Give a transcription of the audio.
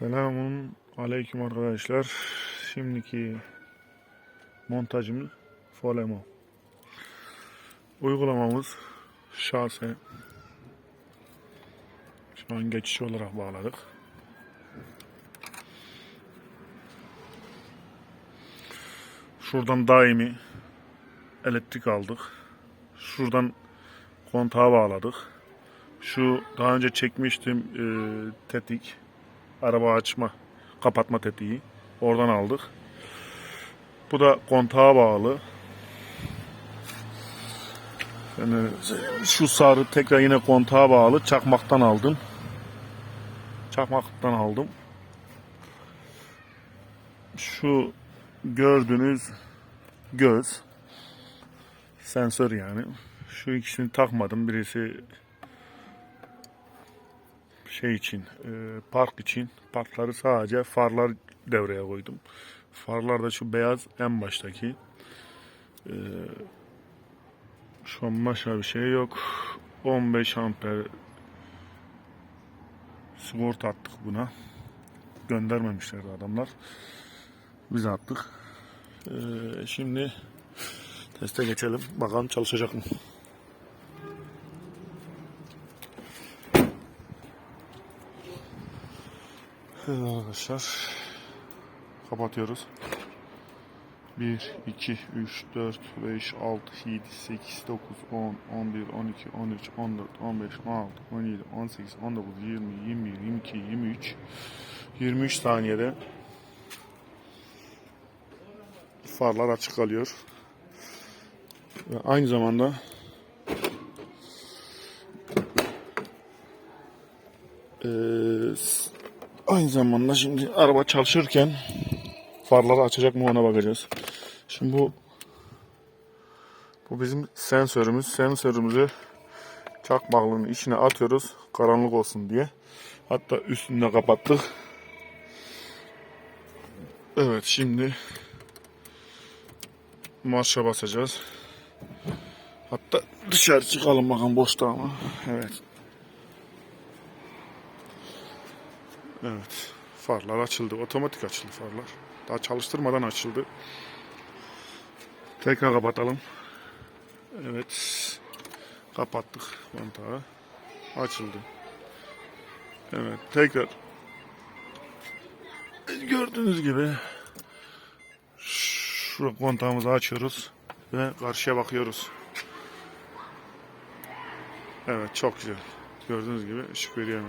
Selamun aleyküm arkadaşlar. Şimdiki montajımız Folemo. Uygulamamız şase. Şu an geçiş olarak bağladık. Şuradan daimi elektrik aldık. Şuradan kontağa bağladık. Şu daha önce çekmiştim e, tetik araba açma, kapatma tetiği. Oradan aldık. Bu da kontağa bağlı. Yani şu sarı tekrar yine kontağa bağlı. Çakmaktan aldım. Çakmaktan aldım. Şu gördüğünüz göz sensör yani. Şu ikisini takmadım. Birisi şey için, e, park için parkları sadece farlar devreye koydum. Farlar da şu beyaz en baştaki. E, şu an başka bir şey yok. 15 amper sigorta attık buna. Göndermemişlerdi adamlar. Biz attık. E, şimdi teste geçelim. Bakalım çalışacak mı? Evet arkadaşlar. Kapatıyoruz. 1, 2, 3, 4, 5, 6, 7, 8, 9, 10, 11, 12, 13, 14, 15, 16, 17, 18, 19, 20, 21, 22, 23, 23 saniyede farlar açık kalıyor. Ve aynı zamanda eee Aynı zamanda şimdi araba çalışırken farları açacak mı ona bakacağız. Şimdi bu bu bizim sensörümüz. Sensörümüzü çakmaklığın içine atıyoruz karanlık olsun diye. Hatta üstünde kapattık. Evet şimdi marşa basacağız. Hatta dışarı çıkalım bakalım boşta ama. Evet Evet. Farlar açıldı. Otomatik açıldı farlar. Daha çalıştırmadan açıldı. Tekrar kapatalım. Evet. Kapattık kontağı. Açıldı. Evet. Tekrar. Gördüğünüz gibi şu kontağımızı açıyoruz ve karşıya bakıyoruz. Evet çok güzel. Gördüğünüz gibi ışık veriyor.